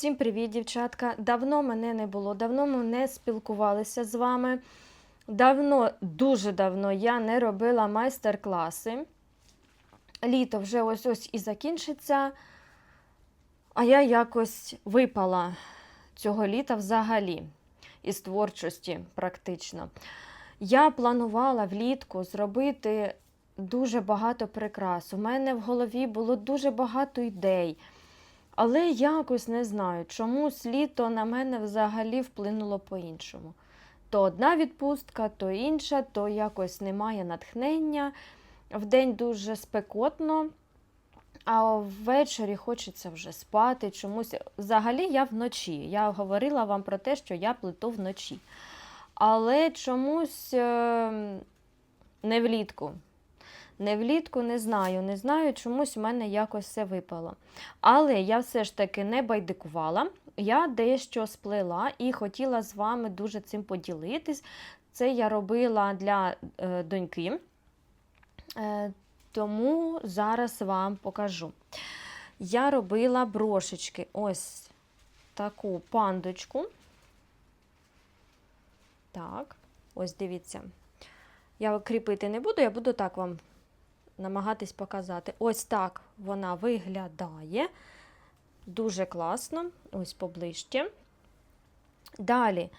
Всім привіт, дівчатка! Давно мене не було, давно ми не спілкувалися з вами. Давно, дуже давно я не робила майстер-класи. Літо вже ось ось і закінчиться. А я якось випала цього літа взагалі із творчості, практично. Я планувала влітку зробити дуже багато прикрас. У мене в голові було дуже багато ідей. Але якось не знаю, чомусь літо на мене взагалі вплинуло по-іншому. То одна відпустка, то інша, то якось немає натхнення. Вдень дуже спекотно, а ввечері хочеться вже спати. Чомусь. Взагалі я вночі. Я говорила вам про те, що я плету вночі. Але чомусь е, не влітку. Не влітку не знаю, не знаю, чомусь у мене якось все випало. Але я все ж таки не байдикувала. Я дещо сплела і хотіла з вами дуже цим поділитись. Це я робила для е, доньки, е, тому зараз вам покажу. Я робила брошечки, ось таку пандочку. Так, ось дивіться. Я кріпити не буду, я буду так вам намагатись показати. Ось так вона виглядає. Дуже класно, ось поближче. Далі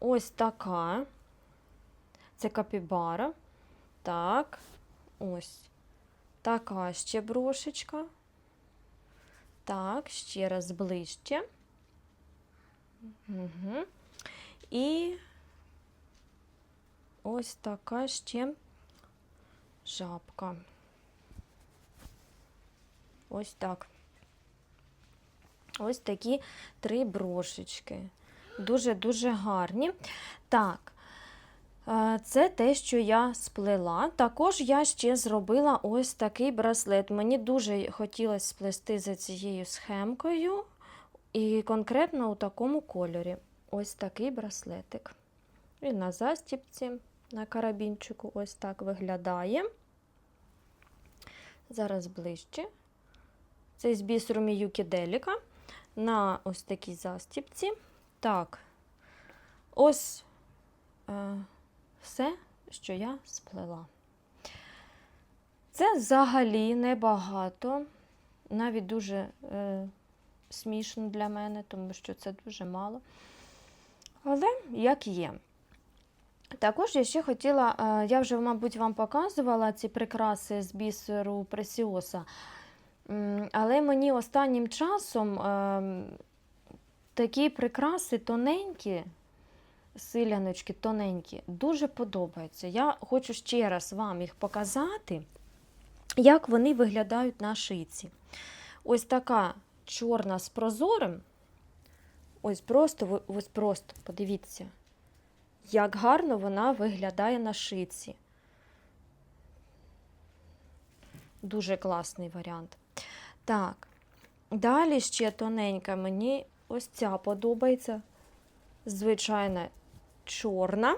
ось така. Це капібара. Так, ось така ще брошечка. Так, ще раз ближче. Угу. І ось така ще жабка. Ось так. Ось такі три брошечки. Дуже-дуже гарні. Так, е, це те, що я сплела. Також я ще зробила ось такий браслет. Мені дуже хотілося сплести за цією схемкою, і конкретно у такому кольорі. Ось такий браслетик. Він на застіпці, на карабінчику, ось так виглядає. Зараз ближче. Це з бісеру Міюкі Деліка на ось такій застіпці. Так, ось е, все, що я сплела. Це взагалі небагато, навіть дуже е, смішно для мене, тому що це дуже мало. Але як є. Також я ще хотіла, е, я вже, мабуть, вам показувала ці прикраси з бісеру Пресіоса. Але мені останнім часом е, такі прикраси тоненькі, силяночки тоненькі, дуже подобаються. Я хочу ще раз вам їх показати, як вони виглядають на шиці. Ось така чорна з прозорим. Ось просто, ось просто, подивіться, як гарно вона виглядає на шиці. Дуже класний варіант. Так, далі ще тоненька мені ось ця подобається. Звичайна чорна.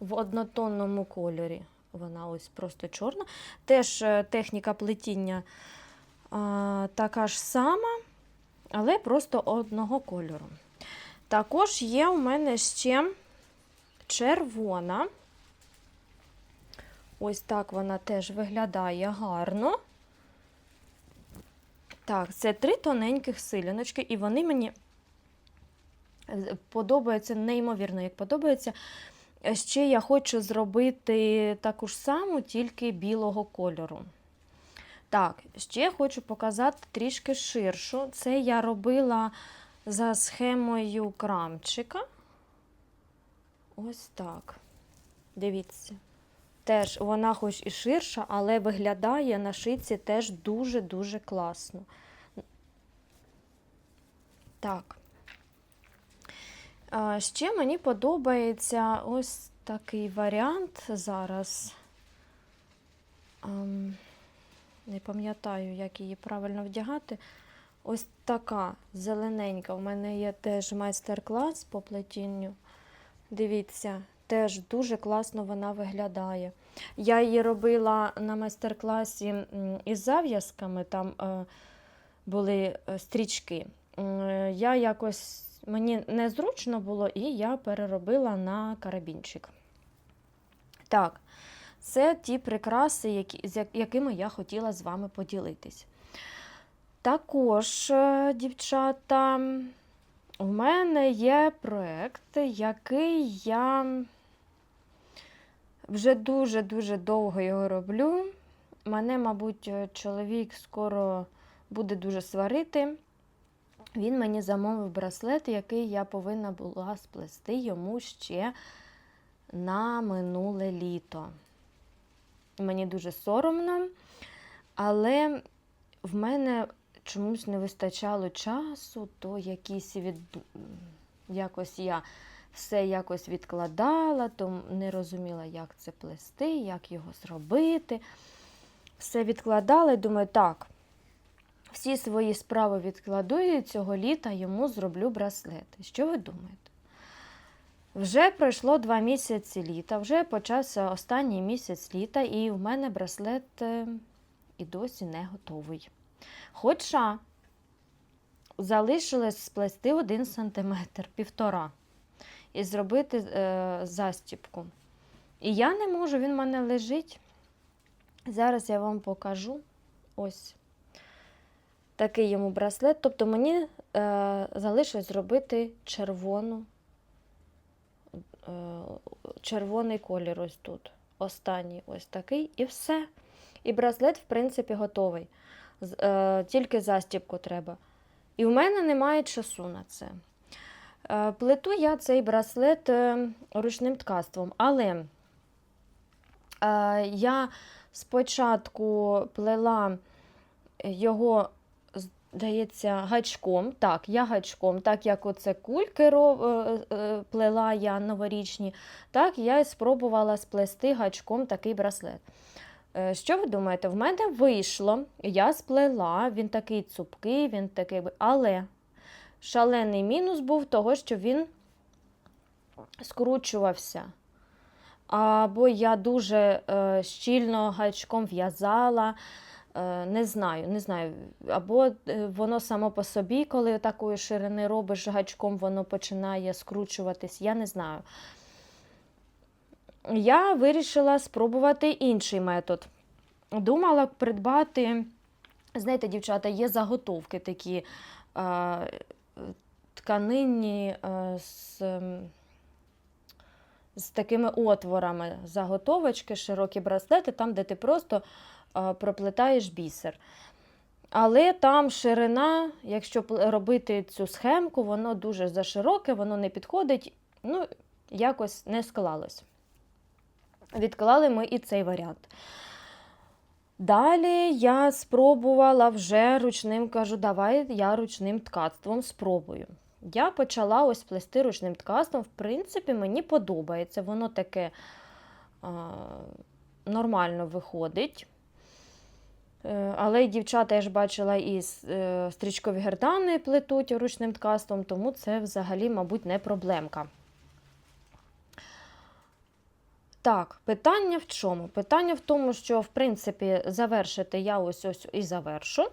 В однотонному кольорі. Вона ось просто чорна. Теж е, техніка плетіння а, така ж сама, але просто одного кольору. Також є у мене ще червона. Ось так вона теж виглядає гарно. Так, це три тоненьких силяночки, і вони мені подобаються неймовірно, як подобається. Ще я хочу зробити таку ж саму, тільки білого кольору. Так, ще хочу показати трішки ширшу. Це я робила за схемою крамчика. Ось так. Дивіться. Теж вона хоч і ширша, але виглядає на шиці теж дуже-дуже класно. Так. Ще мені подобається ось такий варіант зараз. Не пам'ятаю, як її правильно вдягати. Ось така зелененька. У мене є теж майстер-клас по плетінню. Дивіться, теж дуже класно вона виглядає. Я її робила на майстер-класі із зав'язками. Там е, були е, стрічки. М, Я якось мені незручно було, і я переробила на карабінчик. Так, це ті прикраси, які, з якими я хотіла з вами поділитись. Також, е, дівчата, у мене є проєкт, який я вже дуже-дуже довго його роблю. Мене, мабуть, е, чоловік скоро буде дуже сварити. Він мені замовив браслет, який я повинна була сплести йому ще на минуле літо. Мені дуже соромно, але в мене чомусь не вистачало часу, то якісь від... якось я все якось відкладала, то не розуміла, як це плести, як його зробити. Все відкладала і думаю, так, всі свої справи відкладу і цього літа йому зроблю браслети. Що ви думаєте? Вже пройшло два місяці літа, вже почався останній місяць літа, і в мене браслет е, і досі не готовий. Хоча залишилось сплести один сантиметр, півтора, і зробити е, застіпку. І я не можу, він в мене лежить. Зараз я вам покажу. Ось такий йому браслет. Тобто мені е, залишилось зробити червону, е, червоний колір ось тут. Останній ось такий, і все. І браслет, в принципі, готовий. Е, тільки застіпку треба. І в мене немає часу на це. Е, плету я цей браслет е, ручним ткацтвом, але я спочатку плела його, здається, гачком. Так, я гачком, так як оце кульки плела я новорічні, так я і спробувала сплести гачком такий браслет. Е, Що ви думаєте? В мене вийшло, я сплела, він такий цупкий, він такий, але шалений мінус був того, що він скручувався. Або я дуже е, щільно гачком в'язала, е, не знаю, не знаю. Або е, воно само по собі, коли такої ширини робиш гачком, воно починає скручуватись, я не знаю. Я вирішила спробувати інший метод. Думала придбати, знаєте, дівчата, є заготовки такі е, тканинні е, з, ем, з такими отворами заготовочки, широкі браслети, там, де ти просто е, проплетаєш бісер. Але там ширина, якщо робити цю схемку, воно дуже зашироке, воно не підходить, ну, якось не склалось. Відклали ми і цей варіант. Далі я спробувала вже ручним, кажу, давай я ручним ткацтвом спробую. Я почала ось плести ручним ткацтвом. В принципі, мені подобається. Воно таке а, нормально виходить. Е, Але дівчата, я ж бачила, і е, стрічкові гердани плетуть ручним ткацтвом, тому це взагалі, мабуть, не проблемка. Так, питання в чому? Питання в тому, що, в принципі, завершити я ось ось і завершу.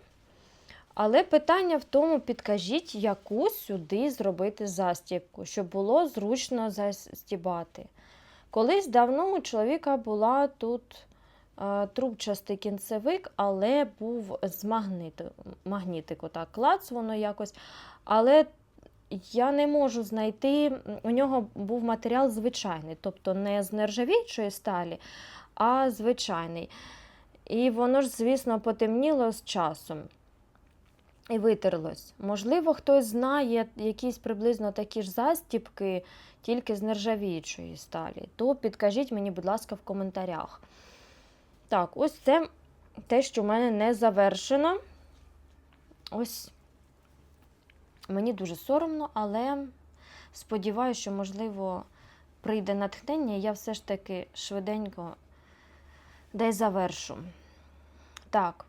Але питання в тому, підкажіть, яку сюди зробити застібку, щоб було зручно застібати. Колись давно у чоловіка була тут е, трубчастий кінцевик, але був з магниту, магнітику. Так, клац воно якось. Але я не можу знайти, у нього був матеріал звичайний, тобто не з нержавіючої сталі, а звичайний. І воно ж, звісно, потемніло з часом і витерлось. Можливо, хтось знає якісь приблизно такі ж застіпки, тільки з нержавіючої сталі. То підкажіть мені, будь ласка, в коментарях. Так, ось це те, що в мене не завершено. Ось Мені дуже соромно, але сподіваюся, що, можливо, прийде натхнення, і я все ж таки швиденько десь завершу. Так,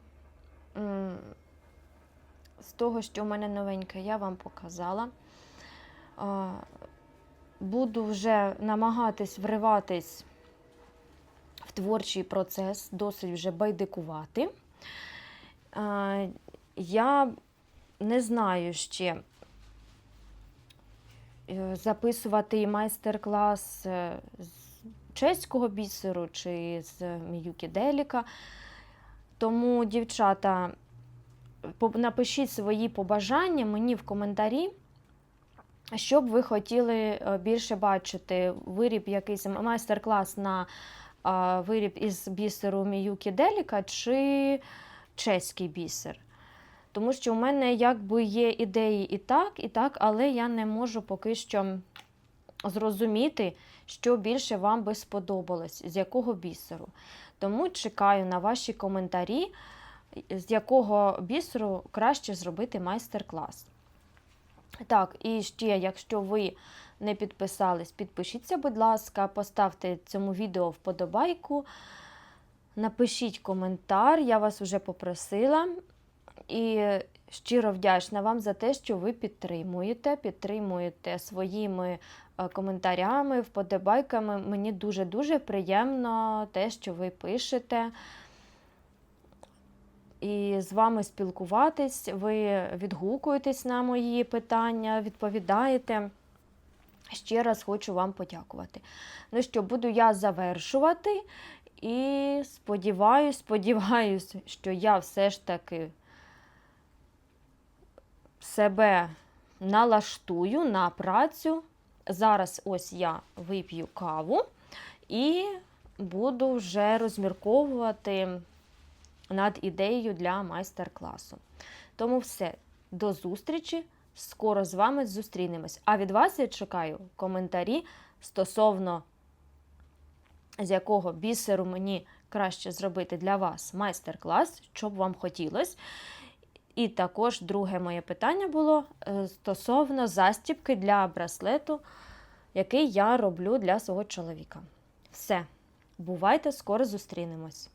з того, що в мене новеньке, я вам показала. Буду вже намагатись вриватись в творчий процес, досить вже байдикувати. Я не знаю ще е, записувати майстер-клас е, з чеського бісеру чи з Міюкі Деліка. Тому, дівчата, напишіть свої побажання мені в коментарі, що б ви хотіли е, більше бачити. Виріб якийсь майстер-клас на виріб із бісеру Міюкі Деліка чи чеський бісер. Тому що у мене якби є ідеї і так, і так, але я не можу поки що зрозуміти, що більше вам би сподобалось, з якого бісеру. Тому чекаю на ваші коментарі, з якого бісеру краще зробити майстер-клас. Так, і ще, якщо ви не підписались, підпишіться, будь ласка, поставте цьому відео вподобайку, напишіть коментар, я вас вже попросила. І щиро вдячна вам за те, що ви підтримуєте, підтримуєте своїми е, коментарями, вподобайками. Мені дуже-дуже приємно те, що ви пишете. І з вами спілкуватись, ви відгукуєтесь на мої питання, відповідаєте. Ще раз хочу вам подякувати. Ну що, буду я завершувати. І сподіваюсь, сподіваюсь, що я все ж таки себе налаштую на працю. Зараз ось я вип'ю каву і буду вже розмірковувати над ідеєю для майстер-класу. Тому все, до зустрічі. Скоро з вами зустрінемось. А від вас я чекаю коментарі стосовно з якого бісеру мені краще зробити для вас майстер-клас, що б вам хотілося. І також друге моє питання було е, стосовно застібки для браслету, який я роблю для свого чоловіка. Все, бувайте, скоро зустрінемось.